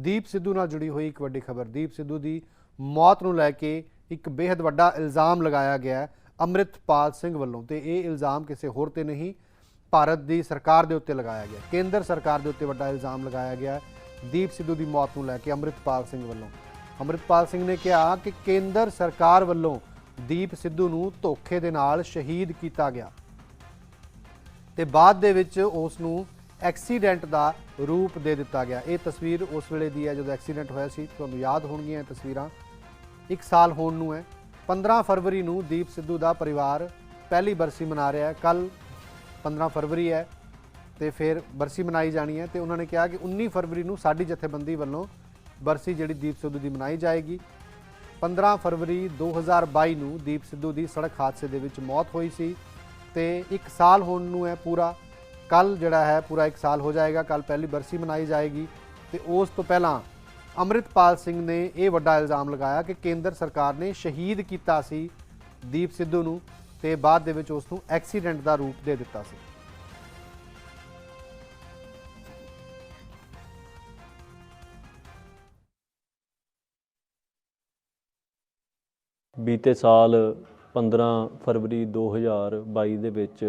ਦੀਪ ਸਿੱਧੂ ਨਾਲ ਜੁੜੀ ਹੋਈ ਇੱਕ ਵੱਡੀ ਖਬਰ। ਦੀਪ ਸਿੱਧੂ ਦੀ ਮੌਤ ਨੂੰ ਲੈ ਕੇ ਇੱਕ ਬੇहद ਵੱਡਾ ਇਲਜ਼ਾਮ ਲਗਾਇਆ ਗਿਆ ਹੈ ਅੰਮ੍ਰਿਤਪਾਲ ਸਿੰਘ ਵੱਲੋਂ ਤੇ ਇਹ ਇਲਜ਼ਾਮ ਕਿਸੇ ਹੋਰ ਤੇ ਨਹੀਂ, ਭਾਰਤ ਦੀ ਸਰਕਾਰ ਦੇ ਉੱਤੇ ਲਗਾਇਆ ਗਿਆ ਕੇਂਦਰ ਸਰਕਾਰ ਦੇ ਉੱਤੇ ਵੱਡਾ ਇਲਜ਼ਾਮ ਲਗਾਇਆ ਗਿਆ ਦੀਪ ਸਿੱਧੂ ਦੀ ਮੌਤ ਨੂੰ ਲੈ ਕੇ ਅੰਮ੍ਰਿਤਪਾਲ ਸਿੰਘ ਵੱਲੋਂ। ਅੰਮ੍ਰਿਤਪਾਲ ਸਿੰਘ ਨੇ ਕਿਹਾ ਕਿ ਕੇਂਦਰ ਸਰਕਾਰ ਵੱਲੋਂ ਦੀਪ ਸਿੱਧੂ ਨੂੰ ਧੋਖੇ ਦੇ ਨਾਲ ਸ਼ਹੀਦ ਕੀਤਾ ਗਿਆ। ਤੇ ਬਾਅਦ ਦੇ ਵਿੱਚ ਉਸ ਨੂੰ ਐਕਸੀਡੈਂਟ ਦਾ ਰੂਪ ਦੇ ਦਿੱਤਾ ਗਿਆ। ਇਹ ਤਸਵੀਰ ਉਸ ਵੇਲੇ ਦੀ ਹੈ ਜਦੋਂ ਐਕਸੀਡੈਂਟ ਹੋਇਆ ਸੀ। ਤੁਹਾਨੂੰ ਯਾਦ ਹੋਣਗੀਆਂ ਇਹ ਤਸਵੀਰਾਂ। ਇੱਕ ਸਾਲ ਹੋਣ ਨੂੰ ਹੈ। 15 ਫਰਵਰੀ ਨੂੰ ਦੀਪ ਸਿੱਧੂ ਦਾ ਪਰਿਵਾਰ ਪਹਿਲੀ ਬਰਸੀ ਮਨਾ ਰਿਹਾ ਹੈ। ਕੱਲ 15 ਫਰਵਰੀ ਹੈ ਤੇ ਫਿਰ ਬਰਸੀ ਮਨਾਈ ਜਾਣੀ ਹੈ ਤੇ ਉਹਨਾਂ ਨੇ ਕਿਹਾ ਕਿ 19 ਫਰਵਰੀ ਨੂੰ ਸਾਡੀ ਜਥੇਬੰਦੀ ਵੱਲੋਂ ਬਰਸੀ ਜਿਹੜੀ ਦੀਪ ਸਿੱਧੂ ਦੀ ਮਨਾਈ ਜਾਏਗੀ। 15 ਫਰਵਰੀ 2022 ਨੂੰ ਦੀਪ ਸਿੱਧੂ ਦੀ ਸੜਕ ਹਾਦਸੇ ਦੇ ਵਿੱਚ ਮੌਤ ਹੋਈ ਸੀ ਤੇ ਇੱਕ ਸਾਲ ਹੋਣ ਨੂੰ ਹੈ ਪੂਰਾ। ਕੱਲ ਜਿਹੜਾ ਹੈ ਪੂਰਾ ਇੱਕ ਸਾਲ ਹੋ ਜਾਏਗਾ, ਕੱਲ ਪਹਿਲੀ ਬਰਸੀ ਮਨਾਈ ਜਾਏਗੀ ਤੇ ਉਸ ਤੋਂ ਪਹਿਲਾਂ ਅੰਮ੍ਰਿਤਪਾਲ ਸਿੰਘ ਨੇ ਇਹ ਵੱਡਾ ਇਲਜ਼ਾਮ ਲਗਾਇਆ ਕਿ ਕੇਂਦਰ ਸਰਕਾਰ ਨੇ ਸ਼ਹੀਦ ਕੀਤਾ ਸੀ ਦੀਪ ਸਿੱਧੂ ਨੂੰ ਤੇ ਬਾਅਦ ਦੇ ਵਿੱਚ ਉਸ ਨੂੰ ਐਕਸੀਡੈਂਟ ਦਾ ਰੂਪ ਦੇ ਦਿੱਤਾ ਸੀ। ਬੀਤੇ ਸਾਲ 15 ਫਰਵਰੀ 2022 ਦੇ ਵਿੱਚ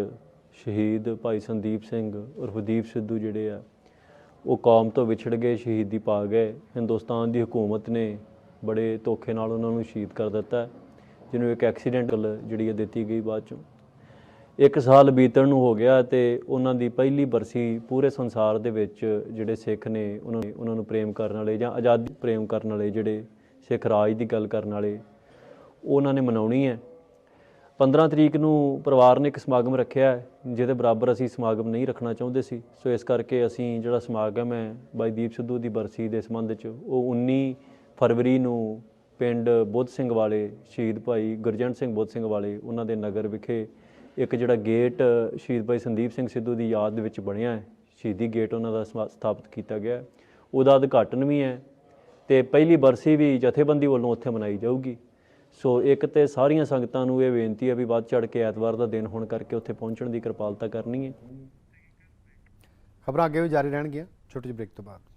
ਸ਼ਹੀਦ ਭਾਈ ਸੰਦੀਪ ਸਿੰਘ ਉਰਫਦੀਪ ਸਿੱਧੂ ਜਿਹੜੇ ਆ, ਉਹ ਕੌਮ ਤੋਂ ਵਿਛੜ ਗਏ, ਸ਼ਹੀਦੀ ਪਾ ਗਏ। ਹਿੰਦੁਸਤਾਨ ਦੀ ਹਕੂਮਤ ਨੇ ਬੜੇ ਧੋਖੇ ਨਾਲ ਉਹਨਾਂ ਨੂੰ ਸ਼ਹੀਦ ਕਰ ਦਿੱਤਾ, ਜਿਹਨੂੰ ਇੱਕ ਐਕਸੀਡੈਂਟਲ ਜਿਹੜੀ ਹੈ ਦਿੱਤੀ ਗਈ ਬਾਅਦ ਚੋਂ। ਇੱਕ ਸਾਲ ਬੀਤਣ ਨੂੰ ਹੋ ਗਿਆ ਤੇ ਉਹਨਾਂ ਦੀ ਪਹਿਲੀ ਬਰਸੀ ਪੂਰੇ ਸੰਸਾਰ ਦੇ ਵਿੱਚ ਜਿਹੜੇ ਸਿੱਖ ਨੇ, ਉਹਨਾਂ ਨੇ ਉਹਨਾਂ ਨੂੰ ਪ੍ਰੇਮ ਕਰਨ ਵਾਲੇ ਜਾਂ ਆਜ਼ਾਦੀ ਪ੍ਰੇਮ ਕਰਨ ਵਾਲੇ ਜਿਹੜੇ ਸਿੱਖ ਰਾਜ ਦੀ ਗੱਲ ਕਰਨ ਵਾਲੇ, ਉਹਨਾਂ ਨੇ ਮਨਾਉਣੀ ਹੈ। 15 ਤਰੀਕ ਨੂੰ ਪਰਿਵਾਰ ਨੇ ਇੱਕ ਸਮਾਗਮ ਰੱਖਿਆ ਜਿਹਦੇ ਬਰਾਬਰ ਅਸੀਂ ਸਮਾਗਮ ਨਹੀਂ ਰੱਖਣਾ ਚਾਹੁੰਦੇ ਸੀ ਸੋ ਇਸ ਕਰਕੇ ਅਸੀਂ ਜਿਹੜਾ ਸਮਾਗਮ ਹੈ, ਬਾਈ ਦੀਪ ਸਿੱਧੂ ਦੀ ਬਰਸੀ ਦੇ ਸੰਬੰਧ 'ਚ ਉਹ 19 ਫਰਵਰੀ ਨੂੰ ਪਿੰਡ ਬੁੱਧ ਸਿੰਘ ਵਾਲੇ, ਸ਼ਹੀਦ ਭਾਈ ਗੁਰਜੰਟ ਸਿੰਘ ਬੁੱਧ ਸਿੰਘ ਵਾਲੇ, ਉਹਨਾਂ ਦੇ ਨਗਰ ਵਿਖੇ ਇੱਕ ਜਿਹੜਾ ਗੇਟ ਸ਼ਹੀਦ ਭਾਈ ਸੰਦੀਪ ਸਿੰਘ ਸਿੱਧੂ ਦੀ ਯਾਦ ਦੇ ਵਿੱਚ ਬਣਿਆ ਹੈ, ਸ਼ਹੀਦੀ ਗੇਟ ਉਹਨਾਂ ਦਾ ਸਮਾ- ਸਥਾਪਿਤ ਕੀਤਾ ਗਿਆ ਹੈ। ਉਹਦਾ ਉਦਘਾਟਨ ਵੀ ਹੈ ਤੇ ਪਹਿਲੀ ਬਰਸੀ ਵੀ ਜਥੇਬੰਦੀ ਵੱਲੋਂ ਉੱਥੇ ਮਨਾਈ ਜਾਊਗੀ ਸੋ ਇੱਕ ਤੇ ਸਾਰੀਆਂ ਸੰਗਤਾਂ ਨੂੰ ਇਹ ਬੇਨਤੀ ਹੈ ਵੀ ਵੱਧ ਚੜ ਕੇ ਐਤਵਾਰ ਦਾ ਦਿਨ ਹੋਣ ਕਰਕੇ ਉੱਥੇ ਪਹੁੰਚਣ ਦੀ ਕਿਰਪਾਲਤਾ ਕਰਨੀ ਹੈ। ਖਬਰਾਂ ਅੱਗੇ ਵੀ ਜਾਰੀ ਰਹਿਣਗੀਆਂ, ਛੋਟੀ ਜਿਹੀ ਬ੍ਰੇਕ ਤੋਂ ਬਾਅਦ।